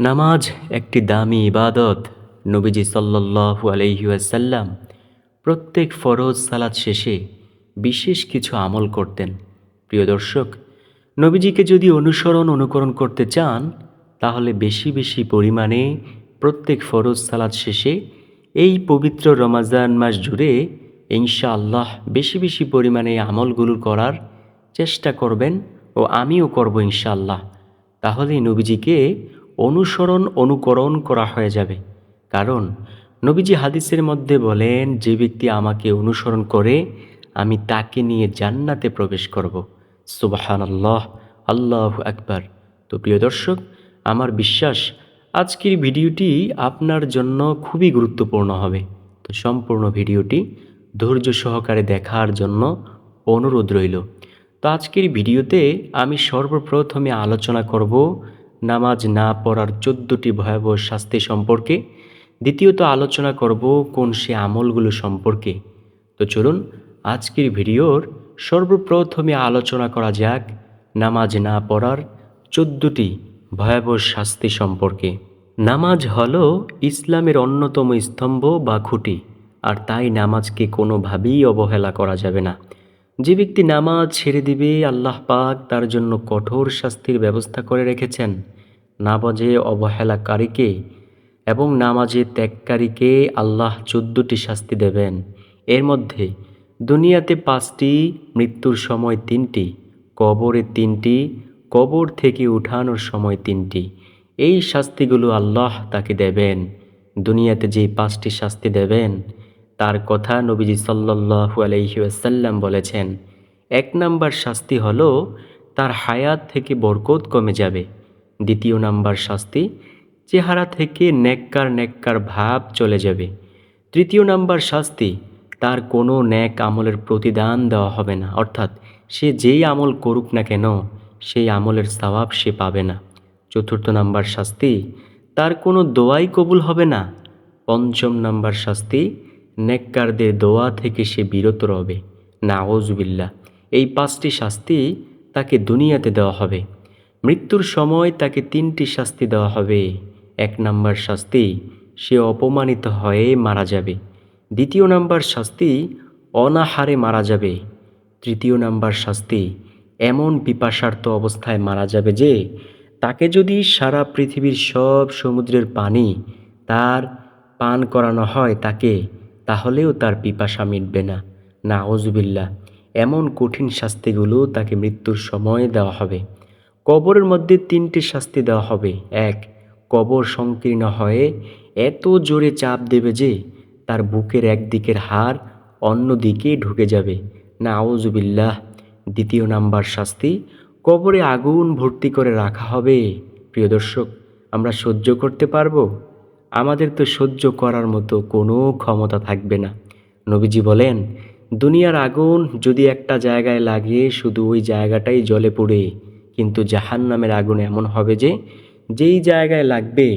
নামাজ একটি দামি ইবাদত, নবীজি সাল্লাল্লাহু আলাইহি ওয়াসাল্লাম প্রত্যেক ফরজ সালাত শেষে বিশেষ কিছু আমল করতেন। প্রিয় দর্শক, নবীজিকে যদি অনুসরণ, অনুকরণ করতে চান, তাহলে বেশি বেশি পরিমাণে প্রত্যেক ফরজ সালাত শেষে এই পবিত্র রমাজান মাস জুড়ে ইনশাআল্লাহ বেশি বেশি পরিমাণে আমলগুলো করার চেষ্টা করবেন ও আমিও করব ইনশাআল্লাহ। তাহলেই নবীজিকে অনুসরণ অনুকরণ করা হয়ে যাবে। কারণ নবীজি হাদিসের মধ্যে বলেন, যে ব্যক্তি আমাকে অনুসরণ করে, আমি তাকে নিয়ে জান্নাতে প্রবেশ করব। সুবাহান আল্লাহ আল্লাহ আকবার। তো প্রিয় দর্শক, আমার বিশ্বাস আজকের ভিডিওটি আপনার জন্য খুবই গুরুত্বপূর্ণ হবে। তো সম্পূর্ণ ভিডিওটি ধৈর্য সহকারে দেখার জন্য অনুরোধ রইল। তো আজকের ভিডিওতে আমি সর্বপ্রথমে আলোচনা করব নামাজ না পড়ার চোদ্দোটি ভয়াবহ শাস্তি সম্পর্কে। দ্বিতীয়ত আলোচনা করব কোন সে আমলগুলো সম্পর্কে। তো চলুন, আজকের ভিডিওর সর্বপ্রথমে আলোচনা করা যাক নামাজ না পড়ার চোদ্দোটি ভয়াবহ শাস্তি সম্পর্কে। নামাজ হল ইসলামের অন্যতম স্তম্ভ বা খুঁটি, আর তাই নামাজকে কোনোভাবেই অবহেলা করা যাবে না। যে ব্যক্তি নামাজ ছেড়ে দিবে, আল্লাহ পাক তার জন্য কঠোর শাস্তির ব্যবস্থা করে রেখেছেন। নামাজে অবহেলাকারীকে এবং নামাজে ত্যাগকারীকে আল্লাহ চোদ্দটি শাস্তি দেবেন। এর মধ্যে দুনিয়াতে পাঁচটি, মৃত্যুর সময় তিনটি, কবরে তিনটি, কবর থেকে উঠানোর সময় তিনটি। এই শাস্তিগুলো আল্লাহ তাকে দেবেন। দুনিয়াতে যে পাঁচটি শাস্তি দেবেন তার কথা নবীজি সাল্লাহু আলহিউসাল্লাম বলেছেন, এক নাম্বার শাস্তি হলো তার হায়াত থেকে বরকত কমে যাবে। দ্বিতীয় নাম্বার শাস্তি, চেহারা থেকে নেককার নেককার ভাব চলে যাবে। তৃতীয় নাম্বার শাস্তি, তার কোনো ন্যাক আমলের প্রতিদান দেওয়া হবে না। অর্থাৎ, সে যেই আমল করুক না কেন, সেই আমলের সওয়াব সে পাবে না। চতুর্থ নাম্বার শাস্তি, তার কোনো দোয়াই কবুল হবে না। পঞ্চম নাম্বার শাস্তি নেককারদের দোয়া থেকে সে বিরত রবে। না ওজবিল্লা এই পাঁচটি শাস্তি তাকে দুনিয়াতে দেওয়া হবে। মৃত্যুর সময় তাকে তিনটি শাস্তি দেওয়া হবে। এক নাম্বার শাস্তি, সে অপমানিত হয়ে মারা যাবে। দ্বিতীয় নাম্বার শাস্তি, অনাহারে মারা যাবে। তৃতীয় নাম্বার শাস্তি, এমন পিপাসার্থ অবস্থায় মারা যাবে যে, তাকে যদি সারা পৃথিবীর সব সমুদ্রের পানি তার পান করানো হয় তাকে তাহলেও তার পিপাসা মিটবে না। না ওজবিল্লা এমন কঠিন শাস্তিগুলো তাকে মৃত্যুর সময়ে দেওয়া হবে। কবরের মধ্যে তিনটি শাস্তি দেওয়া হবে। এক, কবর সংকীর্ণ হয়ে এত জোরে চাপ দেবে যে তার বুকের একদিকের হাড় অন্য দিকে ঢুকে যাবে। না আউজুবিল্লাহ দ্বিতীয় নাম্বার শাস্তি, কবরে আগুন ভর্তি করে রাখা হবে। প্রিয় দর্শক, আমরা সহ্য করতে পারব? আমাদের তো সহ্য করার মতো কোনো ক্ষমতা থাকবে না। নবীজি বলেন, দুনিয়ার আগুন যদি একটা জায়গায় লাগিয়ে শুধু ওই জায়গাটাই জলে পড়ে, কিন্তু জাহান নামের আগুন এমন হবে যে, যেই জায়গায় লাগবে,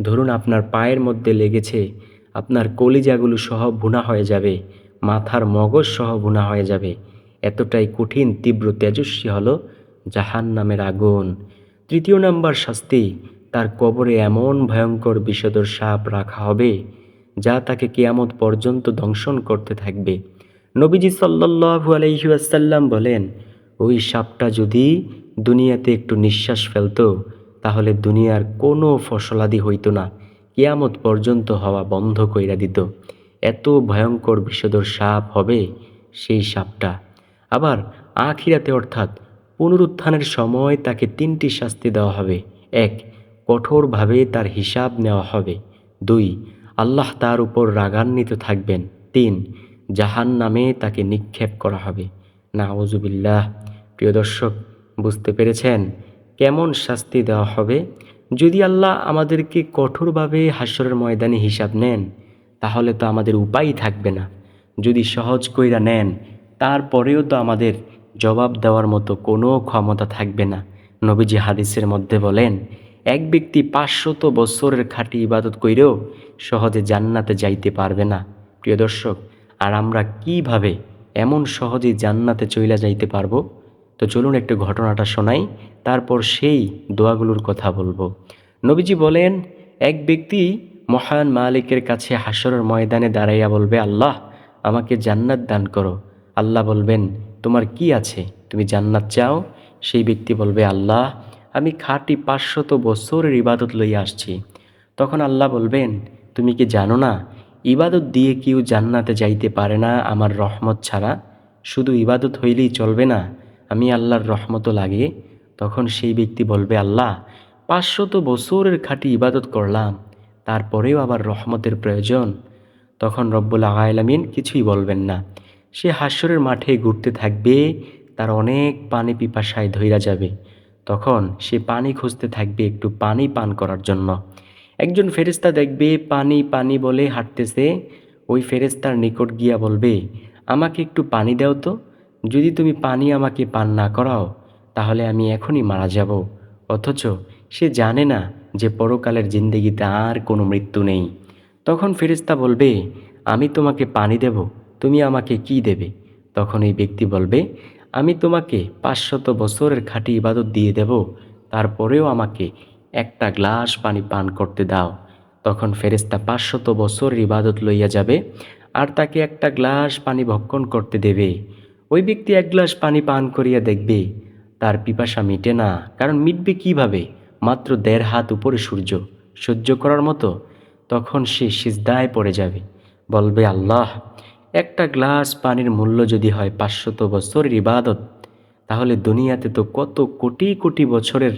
ধরুন আপনার পায়ের মধ্যে লেগেছে, আপনার কলিজাগুলো সহ ভুনা হয়ে যাবে, মাথার মগজ সহ ভুনা হয়ে যাবে। এতটাই কঠিন, তীব্র তেজস্বী হলো জাহান নামের আগুন। তৃতীয় নাম্বার শাস্তি তার কবরে এমন ভয়ঙ্কর বিষদর সাপ রাখা হবে যা তাকে কেয়ামত পর্যন্ত দংশন করতে থাকবে। নবীজি সাল্লাহু আলহিউসাল্লাম বলেন, ওই সাপটা যদি দুনিয়াতে একটু নিঃশ্বাস ফেলতো, তাহলে দুনিয়ার কোনো ফসলাদি হইতো না। কেয়ামত পর্যন্ত হওয়া বন্ধ কইরা দিত। এত ভয়ঙ্কর বিষদর সাপ হবে সেই সাপটা। আবার আখিরাতে অর্থাৎ পুনরুত্থানের সময় তাকে তিনটি শাস্তি দেওয়া হবে। এক কঠোরভাবে তার হিসাব নেওয়া হবে। দুই, আল্লাহ তার উপর রাগান্বিত থাকবেন। তিন জাহান নামে তাকে নিক্ষেপ করা হবে। নাওজুবিল্লাহ প্রিয় দর্শক, বুঝতে পেরেছেন কেমন শাস্তি দেওয়া হবে? যদি আল্লাহ আমাদেরকে কঠোরভাবে হাস্যরের ময়দানে হিসাব নেন, তাহলে তো আমাদের উপায় থাকবে না। যদি সহজ কইরা নেন, তারপরেও তো আমাদের জবাব দেওয়ার মতো কোনো ক্ষমতা থাকবে না। নবীজি হাদিসের মধ্যে বলেন এক ব্যক্তি পাঁচশত বছরের খাঁটি ইবাদত কইরেও সহজে জান্নাতে যাইতে পারবে না। প্রিয় দর্শক, আর আমরা কীভাবে এমন সহজেই জান্নাতে চইলা যাইতে পারব? তো চলুন একটু ঘটনাটা শোনাই, তারপর সেই দোয়াগুলোর কথা বলব। নবীজি বলেন, এক ব্যক্তি মহান মালিকের কাছে হাসরের ময়দানে দাঁড়াইয়া বলবে, আল্লাহ, আমাকে জান্নাত দান করো আল্লাহ বলবেন, তোমার কি আছে? তুমি জান্নাত চাও সেই ব্যক্তি বলবে, আল্লাহ আমি খাঁটি পাঁচশত বছরের ইবাদত লইয়া আসছি। তখন আল্লাহ বলবেন, তুমি কি জানো না, ইবাদত দিয়ে কেউ জান্নাতে যাইতে পারে না আমার রহমত ছাড়া? শুধু ইবাদত হইলেই চলবে না, আমি আল্লাহর রহমতও লাগে। তখন সেই ব্যক্তি বলবে, আল্লাহ, পাঁচশত বছরের খাঁটি ইবাদত করলাম, তারপরেও আবার রহমতের প্রয়োজন। তখন রব্বুল আলামিন কিছুই বলবেন না। সে হাস্যরের মাঠে ঘুরতে থাকবে, তার অনেক পানি পিপাসায় ধইরা যাবে। তখন সে পানি খুঁজতে থাকবে একটু পানি পান করার জন্য। একজন ফেরেস্তা দেখবে, পানি পানি বলে হাঁটতেছে। ওই ফেরেস্তার নিকট গিয়া বলবে, আমাকে একটু পানি দাও তো। যদি তুমি পানি আমাকে পান না করাও, তাহলে আমি এখনই মারা যাব। অথচ সে জানে না যে পরকালের জিন্দগিতে আর কোনো মৃত্যু নেই। তখন ফেরেস্তা বলবে, আমি তোমাকে পানি দেব, তুমি আমাকে কি দেবে? তখন এই ব্যক্তি বলবে আমি তোমাকে পাঁচশত বছরের খাঁটি ইবাদত দিয়ে দেব, তারপরেও আমাকে একটা গ্লাস পানি পান করতে দাও। তখন ফেরেস্তা পাঁচশত বছরের ইবাদত লইয়া যাবে আর তাকে একটা গ্লাস পানি ভক্ষণ করতে দেবে। ওই ব্যক্তি এক গ্লাস পানি পান করিয়া দেখবে, তার পিপাসা মিটে না, কারণ মিটবে কীভাবে? মাত্র দেড় হাত উপরে সূর্য, সহ্য করার মতো। তখন সে সিজদায় পড়ে যাবে। বলবে, আল্লাহ একটা গ্লাস পানির মূল্য যদি হয় পাঁচশত বছরের ইবাদত, তাহলে দুনিয়াতে তো কত কোটি কোটি বছরের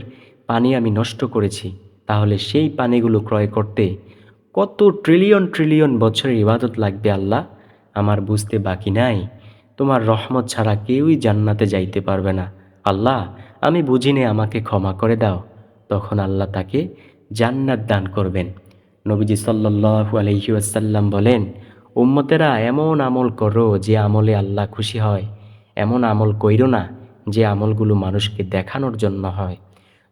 পানি আমি নষ্ট করেছি। তাহলে সেই পানিগুলো ক্রয় করতে কত ট্রিলিয়ন ট্রিলিয়ন বছরের ইবাদত লাগবে আল্লাহ? আমার বুঝতে বাকি নাই। তোমার রহমত ছাড়া কেউই জান্নাতে যাইতে পারবে না। আল্লাহ, আমি বুঝিনে আমাকে ক্ষমা করে দাও। তখন আল্লাহ তাকে জান্নাত দান করবেন। নবীজি সাল্লাল্লাহু আলাইহি ওয়াসাল্লাম বলেন উম্মতেরা এমন আমল করো যে আমলে আল্লাহ খুশি হয়। এমন আমল কইরো না যে আমলগুলো মানুষকে দেখানোর জন্য হয়।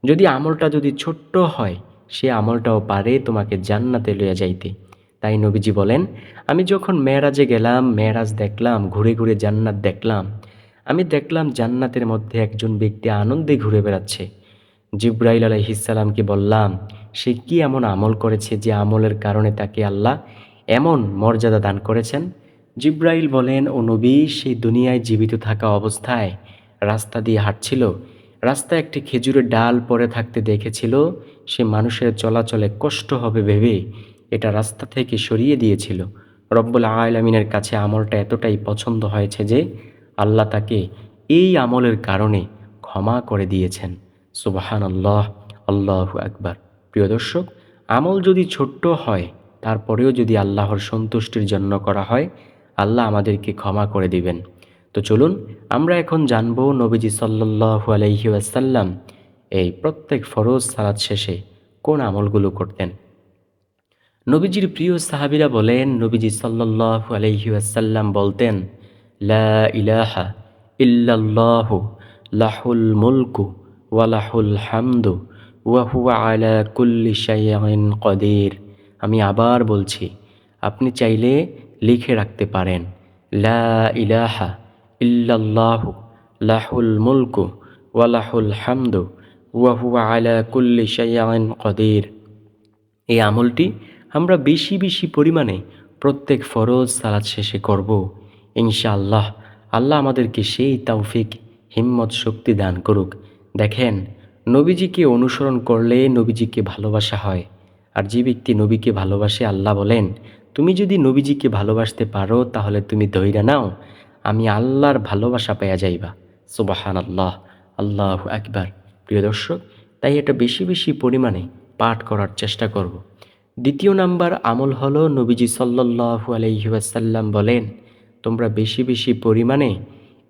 যদি আমলটা যদি ছোট্ট হয়, সে আমলটাও পারে তোমাকে জান্নাতে লইয়া যাইতে। তাই নবীজি বলেন, আমি যখন মেয়েরাজে গেলাম, মেয়েরাজ দেখলাম, ঘুরে ঘুরে জান্নাত দেখলাম। আমি দেখলাম জান্নাতের মধ্যে একজন ব্যক্তি আনন্দে ঘুরে বেড়াচ্ছে। জিব্রাইল আলাইহিসালামকে বললাম, সে কি এমন আমল করেছে যে আমলের কারণে তাকে আল্লাহ এমন মর্যাদা দান করেছেন। জিব্রাইল বলেন, ও নবী, সেই দুনিয়ায় জীবিত থাকা অবস্থায় রাস্তা দিয়ে হাঁটছিল। রাস্তায় একটি খেজুরের ডাল পড়ে থাকতে দেখেছিল। সে মানুষের চলাচলে কষ্ট হবে ভেবে এটা রাস্তা থেকে সরিয়ে দিয়েছিল। রব্বুল আলামিনের কাছে আমলটা এতটাই পছন্দ হয়েছে যে আল্লাহ তাকে এই আমলের কারণে ক্ষমা করে দিয়েছেন। সুবাহান আল্লাহ আল্লাহ আকবার। প্রিয় দর্শক, আমল যদি ছোট্ট হয় তারপরেও যদি আল্লাহর সন্তুষ্টির জন্য করা হয়, আল্লাহ আমাদেরকে ক্ষমা করে দিবেন। তো চলুন, আমরা এখন জানব নবীজি সাল্লাহু আলহি আসাল্লাম এই প্রত্যেক ফরজ সালাদ শেষে কোন আমলগুলো করতেন। নবীজির প্রিয় সাহাবিরা বলেন, নবীজি সাল্লাহু আলহি আসাল্লাম বলতেন, লা ইলাহা ইল্লাল্লাহু লাহুল মুলকু ওয়ালাহুল হামদু ওয়াহুয়া আলা কুল্লি শাইইন কদির। আমি আবার বলছি, আপনি চাইলে লিখে রাখতে পারেন। লা ইলাহা লাহুল মুলকু ওয়ালাহুল হামদু ওয়াহুয়া আলা কুল্লি শাইইন কদির। এই আমলটি আমরা বেশি বেশি পরিমাণে প্রত্যেক ফরজ সালাদ শেষে করব। ইনশাআল্লাহ আল্লাহ আমাদেরকে সেই তৌফিক, হিম্মত, শক্তি দান করুক। দেখেন, নবীজিকে অনুসরণ করলে নবীজিকে ভালোবাসা হয়। আর যে ব্যক্তি নবীকে ভালোবাসে, আল্লাহ বলেন, তুমি যদি নবীজিকে ভালোবাসতে পারো, তাহলে তুমি ধৈর্য নাও। আমি আল্লাহর ভালোবাসা পেয়া যাইবা। সুবাহান আল্লাহ আল্লাহ একবার প্রিয় দর্শক, তাই এটা বেশি বেশি পরিমাণে পাঠ করার চেষ্টা করব। দ্বিতীয় নাম্বার আমল হলো নবীজি সাল্লাহু আলহিহাসাল্লাম বলেন, তোমরা বেশি বেশি পরিমাণে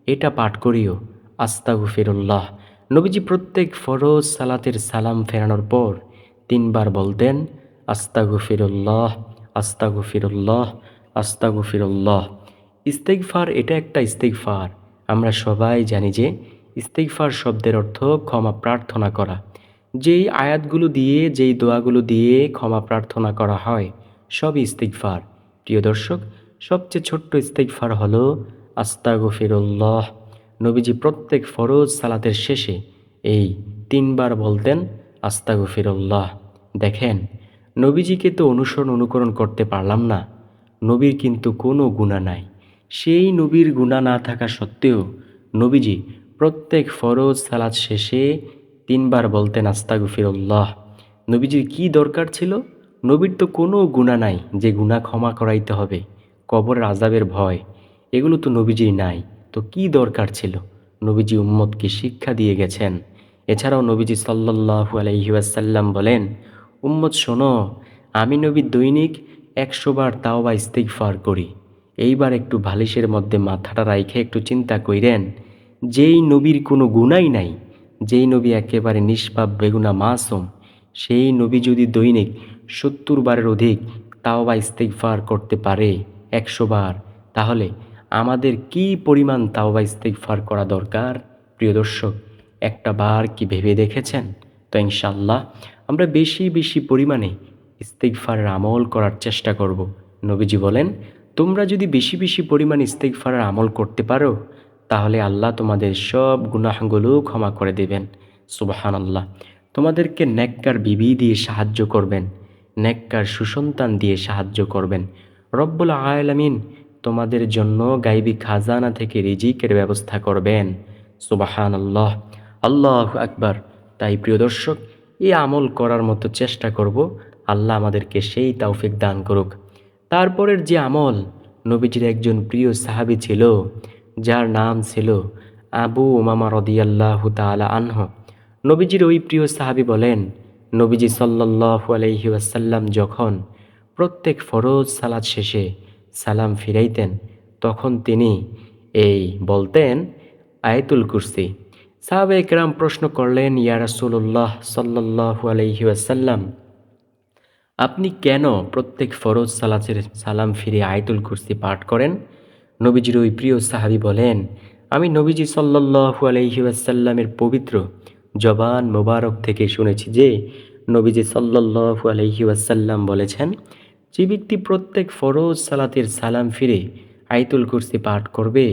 এটা পাঠ করিও। আস্তাগু ফিরুল্লাহ নবীজি প্রত্যেক ফরজ সালাতের সালাম ফেরানোর পর তিনবার বলতেন আস্তাগু ফিরুল্লাহ আস্তাগু ফিরুল্লাহ আস্তাগু ফিরুল্লাহ ইস্তেকফার এটা একটা ইস্তেকফার আমরা সবাই জানি যে ইস্তেকফার শব্দের অর্থ ক্ষমা প্রার্থনা করা। যেই আয়াতগুলো দিয়ে, যেই দোয়াগুলো দিয়ে ক্ষমা প্রার্থনা করা হয়, সবই ইস্তেকফার প্রিয় দর্শক, সবচেয়ে ছোট্ট ইস্তেকফার হলো আস্তাগু ফিরুল্লাহ নবীজি প্রত্যেক ফরজ সালাতের শেষে এই তিনবার বলতেন আস্তাগু ফিরুল্লাহ দেখেন, নবীজিকে তো অনুসরণ অনুকরণ করতে পারলাম না। নবীর কিন্তু কোনো গুণা নাই। সেই নবীর গুণা না থাকা সত্ত্বেও নবীজি প্রত্যেক ফরজ সালাদ শেষে তিনবার বলতেন, আস্তাগফিরুল্লাহ। নবীজির কি দরকার ছিল? নবীর তো কোনো গুণা নাই যে গুণা ক্ষমা করাইতে হবে, কবরের আজাবের ভয়, এগুলো তো নবীজির নাই। তো কি দরকার ছিল? নবীজি উম্মতকে শিক্ষা দিয়ে গেছেন। এছাড়াও নবীজি সাল্লাল্লাহু আলাইহি ওয়াসাল্লাম বলেন উম্মত, শোনো, আমি নবী দৈনিক একশো বার তাও বা ইস্তিগফার করি। এইবার একটু বালিশের মধ্যে মাথাটা রাইখে একটু চিন্তা কইরেন, যেই নবীর কোনো গুণাই নাই, যেই নবী একেবারে নিষ্পাপ, বেগুনা মাসুম, সেই নবী যদি দৈনিক সত্তর বারের অধিক তাও বা ইস্তেকফার করতে পারে একশো বার তাহলে আমাদের কি পরিমাণ তাও বা ইস্তেকফার করা দরকার? প্রিয় দর্শক, একটা বার কি ভেবে দেখেছেন? তো ইনশাল্লাহ আমরা বেশি বেশি পরিমাণে ইস্তেকফারের আমল করার চেষ্টা করব। নবীজি বলেন, তোমরা যদি বেশি বেশি পরিমাণ ইস্তেকফারের আমল করতে পারো, তাহলে আল্লাহ তোমাদের সব গুনাহগুলো ক্ষমা করে দেবেন। সুবাহান আল্লাহ তোমাদেরকে নেককার বিবি দিয়ে সাহায্য করবেন, নেককার সুসন্তান দিয়ে সাহায্য করবেন। রব্বুল আয়ালামিন তোমাদের জন্য গাইবি খাজানা থেকে রিজিকের ব্যবস্থা করবেন। সুবাহান আল্লাহ আল্লাহ আকবার। তাই প্রিয় দর্শক এই আমল করার মতো চেষ্টা করব। আল্লাহ আমাদেরকে সেই তৌফিক দান করুক। তারপরের যে আমল নবীজির একজন প্রিয় সাহাবী ছিল, যার নাম ছিল আবু ওমামা রদিয়াল্লাহু তালা আনহ। নবীজির ওই প্রিয় সাহাবী বলেন, নবীজি সাল্লাল্লাহু আলাইহি ওয়াসাল্লাম যখন প্রত্যেক ফরজ সালাদ শেষে সালাম ফিরাইতেন, তখন তিনি এই বলতেন, আয়তুল কুরসি। সাহাবে একরাম প্রশ্ন করলেন, ইয়া রাসূলুল্লাহ সাল্লাল্লাহু আলাইহি ওয়াসাল্লাম, আপনি কেন প্রত্যেক ফরজ সালাতের সালাম ফিরে আয়তুল কুরসি পাঠ করেন? নবীজির ওই প্রিয় সাহাবি বলেন, আমি নবীজি সাল্লাল্লাহু আলাইহি ওয়াসাল্লামের পবিত্র জবান মোবারক থেকে শুনেছি যে নবীজি সাল্লাল্লাহু আলাইহি ওয়াসাল্লাম বলেছেন, যে ব্যক্তি প্রত্যেক ফরজ সালাতের সালাম ফিরে আয়তুল কুরসি পাঠ করবে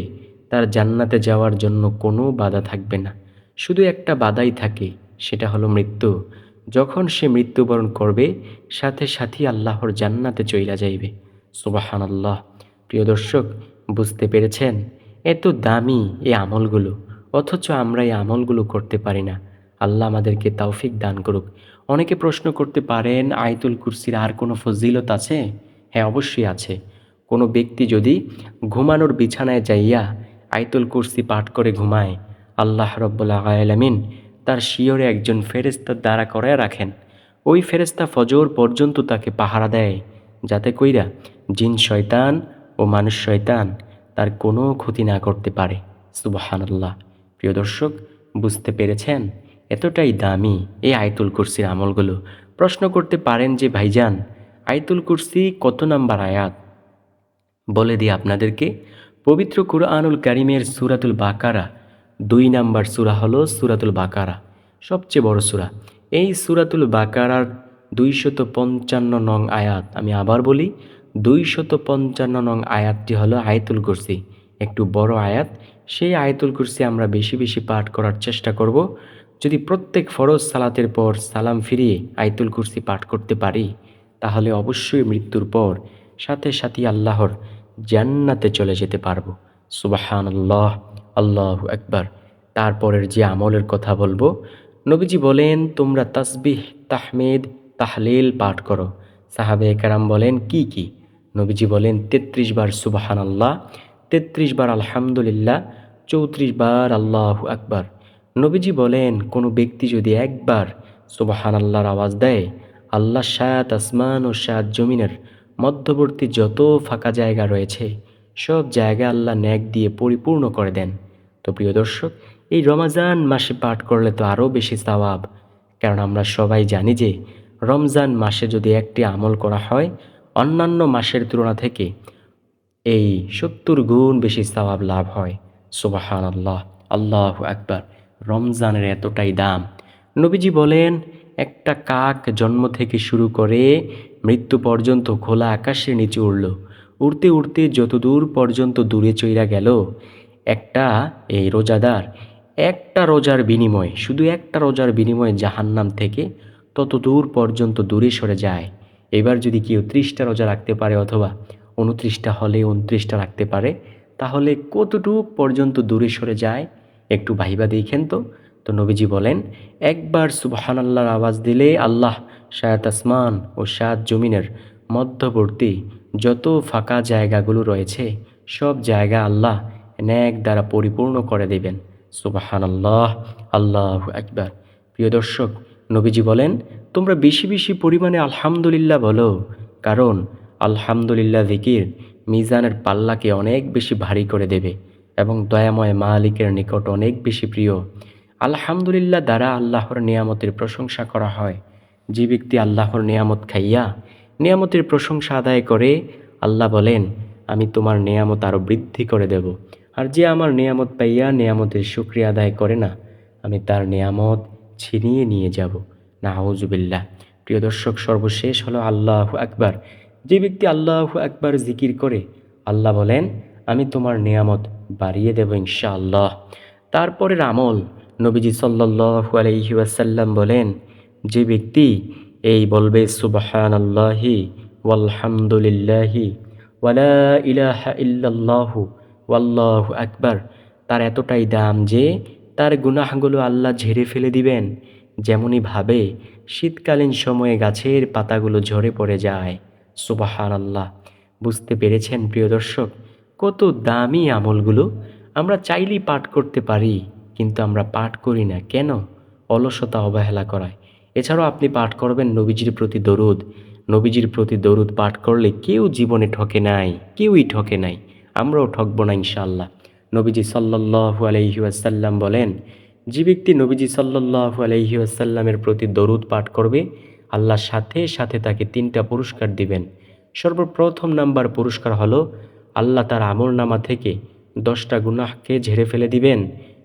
তার জান্নাতে যাওয়ার জন্য কোনো বাধা থাকবে না। শুধু একটা বাধাই থাকে, সেটা হলো মৃত্যু। যখন সে মৃত্যুবরণ করবে, সাথে সাথে আল্লাহর জান্নাতে চইলা যাইবে। সুবাহান আল্লাহ প্রিয় দর্শক, বুঝতে পেরেছেন? এত দামি এই আমলগুলো, অথচ আমরা এই আমলগুলো করতে পারি না। আল্লাহ আমাদেরকে তৌফিক দান করুক। অনেকে প্রশ্ন করতে পারেন, আয়তুল কুরসির আর কোনো ফজিলত আছে? হ্যাঁ অবশ্যই আছে। কোনো ব্যক্তি যদি ঘুমানোর বিছানায় যাইয়া আয়তুল কুরসি পাঠ করে ঘুমায়। আল্লাহ রব্বুল্লাহ আলামিন তার শিয়রে একজন ফেরেস্তা দ্বারা করে রাখেন। ওই ফেরেস্তা ফজর পর্যন্ত তাকে পাহারা দেয়, যাতে কইরা জিন শয়তান ও মানুষ শয়তান তার কোনো ক্ষতি না করতে পারে। সুবাহানাল্লাহ। প্রিয় দর্শক, বুঝতে পেরেছেন? এতটাই দামি এই আয়তুল কুরসির আমলগুলো। প্রশ্ন করতে পারেন যে, ভাইজান আয়তুল কুরসি কত নাম্বার আয়াত? বলে দিই আপনাদেরকে। পবিত্র কুরআনুল কারিমের সুরাতুল বাকারা, দুই নাম্বার সুরা হলো সুরাতুল বাকারা, সবচেয়ে বড় সুরা। এই সুরাতুল বাকারার দুইশত পঞ্চান্ন নং আয়াত আমি আবার বলি, দুইশত পঞ্চান্ন নং আয়াতটি হলো আয়াতুল কুরসি। একটু বড় আয়াত, সেই আয়াতুল কুরসি আমরা বেশি বেশি পাঠ করার চেষ্টা করব। যদি প্রত্যেক ফরজ সালাতের পর সালাম ফিরিয়ে আয়াতুল কুরসি পাঠ করতে পারি, তাহলে অবশ্যই মৃত্যুর পর সাথে সাথে আল্লাহর জান্নাতে চলে যেতে পারব। সুবাহান আল্লাহ আল্লাহ একবার তারপরের যে আমলের কথা বলব, নবীজি বলেন, তোমরা তাসবিহ, তাহমেদ, তাহলিল পাঠ করো। সাহাবে কারাম বলেন, কি কি? নবীজি বলেন, তেত্রিশ বার সুবাহান আল্লাহ তেত্রিশ বার আলহামদুলিল্লাহ, চৌত্রিশ বার আল্লাহ আকবার। নবীজি বলেন, কোনো ব্যক্তি যদি একবার সুবাহান আল্লাহর আওয়াজ দেয় আল্লাহ শায়াত আসমান ও শায়াত জমিনের মধ্যবর্তী যত ফাঁকা জায়গা রয়েছে, সব জায়গা আল্লাহ ন্যাক দিয়ে পরিপূর্ণ করে দেন। তো প্রিয় দর্শক, এই রমাজান মাসে পাঠ করলে তো আরও বেশি সওয়াব। কারণ আমরা সবাই জানি যে, রমজান মাসে যদি একটি আমল করা হয়, অন্যান্য মাসের তুলনা থেকে এই সত্তর গুণ বেশি সওয়াব লাভ হয়। সুবাহান আল্লাহ আল্লাহ একবার রমজানের এতটাই দাম। নবীজি বলেন, একটা কাক জন্ম থেকে শুরু করে মৃত্যু পর্যন্ত খোলা আকাশের নিচে উড়ল। উড়তে উড়তে যতদূর পর্যন্ত দূরে চইরা গেল, একটা এই রোজাদার, একটা রোজার বিনিময়ে, শুধু একটা রোজার বিনিময়ে জাহান্নাম থেকে তত দূর পর্যন্ত দূরে সরে যায়। এবার যদি কেউ ত্রিশটা রোজা রাখতে পারে অথবা উনত্রিশটা হলে উনত্রিশটা রাখতে পারে, তাহলে কতটুক পর্যন্ত দূরে সরে যায়, একটু ভাইবা দেখেন তো। তো নবীজি বলেন, একবার সুবহান আল্লাহর আওয়াজ দিলে আল্লাহ শায়াত আসমান ও শায়াত জমিনের মধ্যবর্তী যত ফাঁকা জায়গাগুলো রয়েছে, সব জায়গা আল্লাহ ন্যাক দ্বারা পরিপূর্ণ করে দেবেন। সুবাহান আল্লাহ আল্লাহ একবার প্রিয় দর্শক, নবীজি বলেন, তোমরা বেশি বেশি পরিমাণে আলহামদুলিল্লাহ বলো, কারণ আলহামদুলিল্লাহ জিকির মিজানের পাল্লাকে অনেক বেশি ভারী করে দেবে এবং দয়াময় মালিকের নিকট অনেক বেশি প্রিয়। আলহামদুলিল্লাহ দ্বারা আল্লাহর নিয়ামতের প্রশংসা করা হয়। যে ব্যক্তি আল্লাহর নিয়ামত খাইয়া নিয়ামতের প্রশংসা আদায় করে, আল্লাহ বলেন, আমি তোমার নিয়ামত আরও বৃদ্ধি করে দেব। আর যে আমার নিয়ামত পাইয়া নিয়ামতের শুক্রিয়া আদায় করে না, আমি তার নিয়ামত ছিনিয়ে নিয়ে যাব। না হাউজুবিল্লাহ প্রিয় দর্শক, সর্বশেষ হলো আল্লাহ আকবার। যে ব্যক্তি আল্লাহ আকবার জিকির করে, আল্লাহ বলেন, আমি তোমার নিয়ামত বাড়িয়ে দেব ইনশাআল্লাহ। তারপরের আমল নবীজি সাল্লাল্লাহু আলাইহি ওয়াসাল্লাম বলেন, যে ব্যক্তি এই বলবে সুবাহান আল্লাহি ওয়ালহামদুলিল্লাহি ওয়ালা ইলাহা ইল্লাল্লাহু ওয়াল্লাহু আকবার। তার এতটাই দাম যে তার গুনাহগুলো আল্লাহ ঝেড়ে ফেলে দিবেন। যেমনই ভাবে, শীতকালীন সময়ে গাছের পাতাগুলো ঝরে পড়ে যায়। সুবাহান আল্লাহ বুঝতে পেরেছেন প্রিয় দর্শক, কত দামি আমলগুলো আমরা চাইলেই পাঠ করতে পারি। কিন্তু আমরা পাঠ করি না। কেন? অলসতা অবহেলা করায়। এছাড়াও আপনি পাঠ করবেন নবীজির প্রতি দরুদ। নবীজির প্রতি দরুদ পাঠ করলে কেউ জীবনে ঠকে নাই, কেউই ঠকে নাই। আমরাও ঠকবো না ইনশাআল্লাহ। নবীজি সাল্লাল্লাহু আলাইহি ওয়াসাল্লাম বলেন, যে ব্যক্তি নবীজি সাল্লাল্লাহু আলাইহি ওয়াসাল্লামের প্রতি দরুদ পাঠ করবে, আল্লাহ সাথে সাথে তাকে তিনটা পুরস্কার দিবেন। সর্বপ্রথম নাম্বার পুরস্কার হলো, আল্লাহ তার আমল নামা থেকে দশটা গুনাহকে ঝেড়ে ফেলে দিবেন।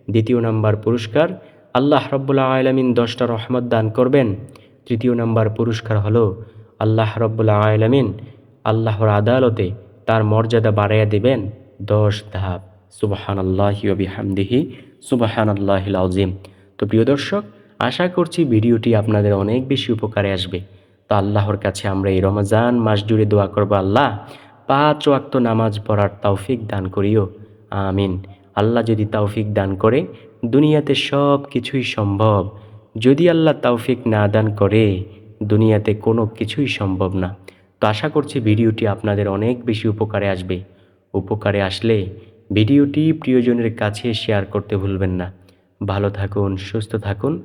দ্বিতীয় নাম্বার পুরস্কার। আল্লাহ রব্বুল্লা আলমিন দশটা রহমত দান করবেন। তৃতীয় নাম্বার পুরস্কার হলো আল্লাহ রব্বুল্লা আলমিন আল্লাহর আদালতে তার মর্যাদা বাড়াইয়া দিবেন দশ ধাপ। সুবাহান আল্লাহি হামদিহি সুবাহান আল্লাহিল আজিম তো প্রিয় দর্শক, আশা করছি ভিডিওটি আপনাদের অনেক বেশি উপকারে আসবে। তো আল্লাহর কাছে আমরা এই রমজান মাস জুড়ে দোয়া করব আল্লাহ, পাঁচ ওয়াক্ত নামাজ পড়ার তৌফিক দান করিও। আমিন। আল্লাহ যদি তাওফিক দান করে, দুনিয়াতে সব কিছুই সম্ভব। যদি আল্লাহ তাওফিক না দান করে, দুনিয়াতে কোনো কিছুই সম্ভব না। তো আশা করছি ভিডিওটি আপনাদের অনেক বেশি উপকারে আসবে। উপকারে আসলে ভিডিওটি প্রিয়জনের কাছে শেয়ার করতে ভুলবেন না। ভালো থাকুন, সুস্থ থাকুন।